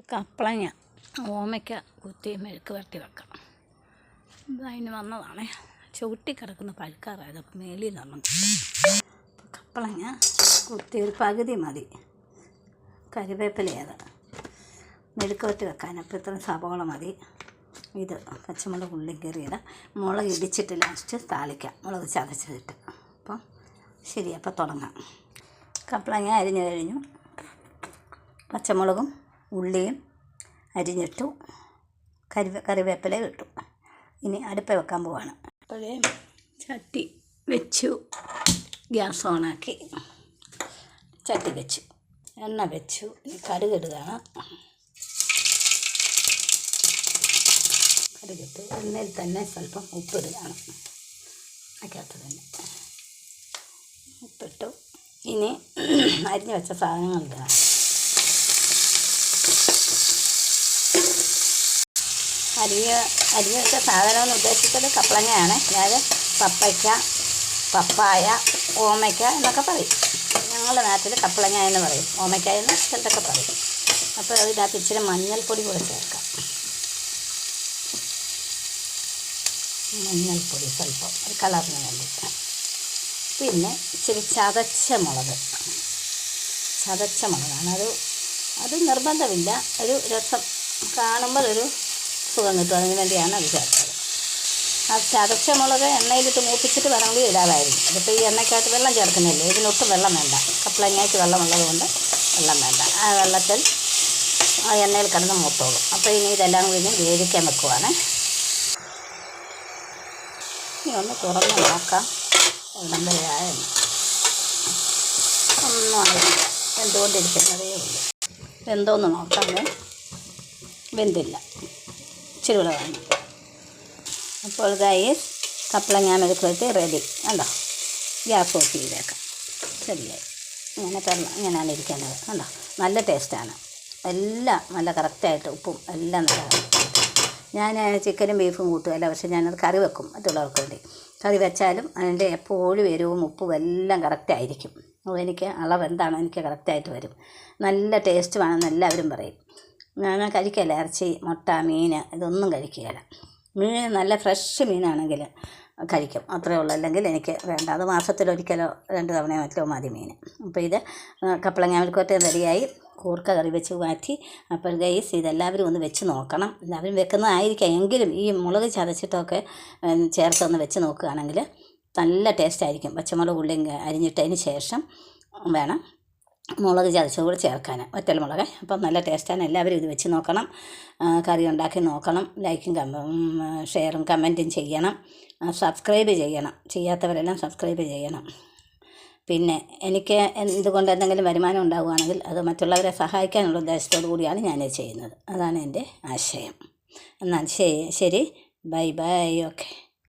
കപ്പളങ്ങ ഓമയ്ക്ക കുത്തി മെഴുക്ക് വരട്ടി വെക്കണം. ഇത് അതിന് വന്നതാണേ. ചവിട്ടി കിടക്കുന്ന പഴുക്കാറായത് അപ്പം മേലിൽ നിന്നും കപ്പളങ്ങ കുത്തി ഒരു പകുതി മതി. കരിവേപ്പിലേത് മെഴുക്ക് വരട്ടി വെക്കാൻ അപ്പോൾ ഇത്രയും സവോള മതി. ഇത് പച്ചമുളക് ഉള്ളി കയറിയിടാം മുളക് ഇടിച്ചിട്ട് ലാസ്റ്റ് താളിക്കാം. മുളക് ചതച്ചിട്ട്. അപ്പം ശരി അപ്പോൾ തുടങ്ങാം. കപ്പളങ്ങ അരിഞ്ഞു കഴിഞ്ഞു. പച്ചമുളകും ഉള്ളിയും അരിഞ്ഞിട്ടു കരി കറിവേപ്പില ഇട്ടു. ഇനി അടുപ്പ് വെക്കാൻ പോവാണ്. അപ്പോഴേ ചട്ടി വെച്ചു. ഗ്യാസ് ഓണാക്കി. ചട്ടി വെച്ചു. എണ്ണ വെച്ചു. കടുകിടുകയാണ് കടുകിട്ടു എണ്ണയിൽ തന്നെ സ്വല്പം ഉപ്പിടുകയാണ് അതിനകത്ത് തന്നെ ഉപ്പിട്ടു. ഇനി അരിഞ്ഞു വെച്ച സാധനങ്ങൾ ഇടുകയാണ് അരിഞ്ഞ് അരിഞ്ഞ് വെച്ച സാധനം എന്ന് ഉദ്ദേശിച്ചത് കപ്പളങ്ങയാണ്. അതായത് പപ്പയ്ക്ക പപ്പായ ഓമയ്ക്ക എന്നൊക്കെ പറയും. ഞങ്ങളുടെ നാട്ടിൽ കപ്പളങ്ങ എന്ന് പറയും. ഓമയ്ക്ക എന്ന് ചിലതൊക്കെ പറയും. അപ്പോൾ അതിനകത്ത് ഇച്ചിരി മഞ്ഞൾപ്പൊടി കൂടെ ചേർക്കാം. മഞ്ഞൾപ്പൊടി സ്വല്പം. ഒരു കളറിന് വേണ്ടിയിട്ട് പിന്നെ ഇച്ചിരി ചതച്ച മുളക്. ചതച്ച മുളകാണ്. അത് അത് നിർബന്ധമില്ല. ഒരു രസം. കാണുമ്പോൾ ഒരു സുഖം കിട്ടും അതിന് വേണ്ടിയാണ് അത് ചേർത്തത്. ആ ചതച്ച മുളക് എണ്ണയിലിട്ട് മൂപ്പിച്ചിട്ട് വേണമെങ്കിൽ ഇടാതായിരുന്നു അതിപ്പോൾ ഈ എണ്ണയ്ക്കകത്ത് വെള്ളം ചേർക്കുന്നില്ലേ? ഇതിനൊട്ടും വെള്ളം വേണ്ട. കപ്പളങ്ങയ്ക്ക് വെള്ളമുള്ളത് കൊണ്ട് വെള്ളം വേണ്ട. ആ വെള്ളത്തിൽ ആ എണ്ണയിൽ കിടന്ന് മൂത്തോളും. അപ്പോൾ ഇനി ഇതെല്ലാം കഴിഞ്ഞ് വേവിക്കാൻ വെക്കുവാണ്. ഇനി ഒന്ന് തുറന്ന് നോക്കാം. ഇടം വരെയായെന്ന് ഒന്നും ഉള്ളൂ. വെന്തോന്ന് നോക്കാം വെന്തില്ല. ഇച്ചിരി കൂടെ വേണം അപ്പോൾ ഗൈസ് കപ്പളങ്ങ മെഴുക്കുവരട്ടി റെഡി കണ്ടോ? ഗ്യാസ് ഓഫ് ചെയ്തേക്കാം. ശരിയായി. ഇങ്ങനെ തന്നെ ഇങ്ങനെയാണ് ഇരിക്കുന്നത്. കണ്ടോ? നല്ല ടേസ്റ്റാണ് എല്ലാം നല്ല കറക്റ്റായിട്ട് ഉപ്പും എല്ലാം നല്ല ഞാൻ ചിക്കനും ബീഫും കൂട്ടുകയല്ല പക്ഷേ ഞാനത് കറി വെക്കും മറ്റുള്ളവർക്ക് വേണ്ടി. കറി വെച്ചാലും അതിന്റെ എപ്പോഴും എരിവും ഉപ്പും എല്ലാം കറക്റ്റായിരിക്കും അപ്പോൾ എനിക്ക് അളവ് എന്താണോ? എനിക്ക് കറക്റ്റായിട്ട് വരും. നല്ല ടേസ്റ്റ് വേണമെന്ന് എല്ലാവരും പറയും. ഞാൻ കഴിക്കില്ല? ഇറച്ചി മുട്ട മീൻ ഇതൊന്നും കഴിക്കുകയില്ല. മീൻ നല്ല ഫ്രഷ് മീനാണെങ്കിൽ കഴിക്കും. അത്രേ ഉള്ളൂ. അല്ലെങ്കിൽ എനിക്ക് വേണ്ട. അത് മാസത്തിലൊരിക്കലോ രണ്ട് തവണയോ മറ്റോ മതി മീൻ. അപ്പോൾ ഇത് കപ്പളങ്ങ മെഴുക്കുവരട്ടി റെഡിയായി. കൂർക്ക കറി വെച്ച് മാറ്റി. അപ്പോൾ ഗൈസ് ഇതെല്ലാവരും ഒന്ന് വെച്ച് നോക്കണം. എല്ലാവരും വെക്കുന്നതായിരിക്കാം. എങ്കിലും ഈ മുളക് ചതച്ചിട്ടൊക്കെ ചേർത്തൊന്ന് വെച്ച് നോക്കുകയാണെങ്കിൽ നല്ല ടേസ്റ്റ് ആയിരിക്കും. പച്ചമുളക് ഉള്ളിയും അരിഞ്ഞിട്ടതിന് ശേഷം വേണം മുളക് ചതച്ചത് കൂടെ ചേർക്കാൻ ഒറ്റൽ മുളക്. അപ്പം നല്ല ടേസ്റ്റാണ് എല്ലാവരും ഇത് വെച്ച് നോക്കണം. കറി ഉണ്ടാക്കി നോക്കണം. ലൈക്കും ഷെയറും കമന്റും ചെയ്യണം. സബ്സ്ക്രൈബ് ചെയ്യണം. ചെയ്യാത്തവരെല്ലാം സബ്സ്ക്രൈബ് ചെയ്യണം. പിന്നെ എനിക്ക് എന്തുകൊണ്ട് എന്തെങ്കിലും വരുമാനം ഉണ്ടാവുകയാണെങ്കിൽ അത് മറ്റുള്ളവരെ സഹായിക്കാനുള്ള ഉദ്ദേശത്തോടു കൂടിയാണ് ഞാനിത് ചെയ്യുന്നത്. അതാണ് എന്റെ ആശയം. എന്നാൽ ശരി ശരി. Bye bye okay